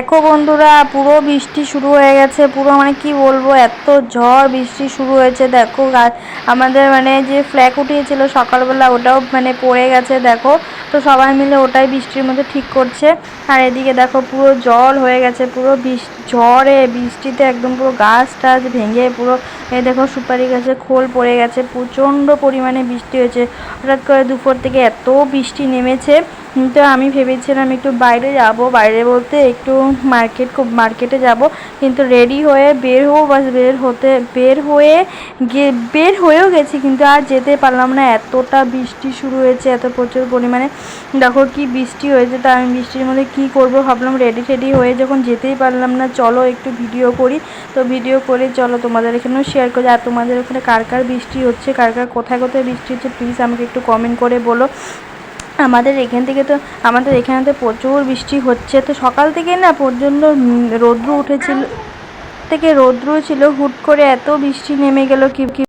দেখো বন্ধুরা, পুরো বৃষ্টি শুরু হয়ে গেছে, পুরো মানে কি বলব, এত ঝড় বৃষ্টি শুরু হয়েছে, দেখো আমাদের মানে যে ফ্ল্যাগ উঠিয়েছিল সকালবেলা, ওটাও মানে পড়ে গেছে, দেখো, তো সবাই মিলে ওটাই বৃষ্টির মধ্যে ঠিক করছে, আর এদিকে দেখো পুরো জল হয়ে গেছে, পুরো বৃষ্টি ঝড়ে, বৃষ্টিতে একদম পুরো গাছ টাছ ভেঙে পুরো এই দেখো সুপারি গাছে খোল পড়ে গেছে, প্রচণ্ড পরিমাণে বৃষ্টি হয়েছে, হঠাৎ করে দুপুর থেকে এত বৃষ্টি নেমেছে তো আমি ভেবেছিলাম একটু বাইরে যাব। বাইরে বলতে একটু মার্কেট খুব মার্কেটে যাব। কিন্তু রেডি হয়ে বের হব, বাস বের হতে, বের হয়ে গিয়ে বের হয়েও গেছি কিন্তু আর যেতে পারলাম না। এতটা বৃষ্টি শুরু হয়েছে, এত প্রচুর পরিমাণে। দেখো কি বৃষ্টি হয়েছে, তা আমি বৃষ্টির মধ্যে কি করব ভাবলাম রেডি টেডি হয়ে যখন যেতেই পারলাম না, চলো একটু ভিডিও করি। তো ভিডিও করে চলো তোমাদের এখানেও শেয়ার করি। আর তোমাদের ওখানে কার কার বৃষ্টি হচ্ছে, কার কার কোথায় কোথায় বৃষ্টি হচ্ছে প্লিজ আমাকে একটু কমেন্ট করে বলো। আমাদের এখান থেকে তো, আমাদের এখানে তো প্রচুর বৃষ্টি হচ্ছে। তো সকাল থেকে না পর্যন্ত রৌদ্র উঠেছিল। থেকে রৌদ্র ছিল, হুট করে এত বৃষ্টি নেমে গেল কি কি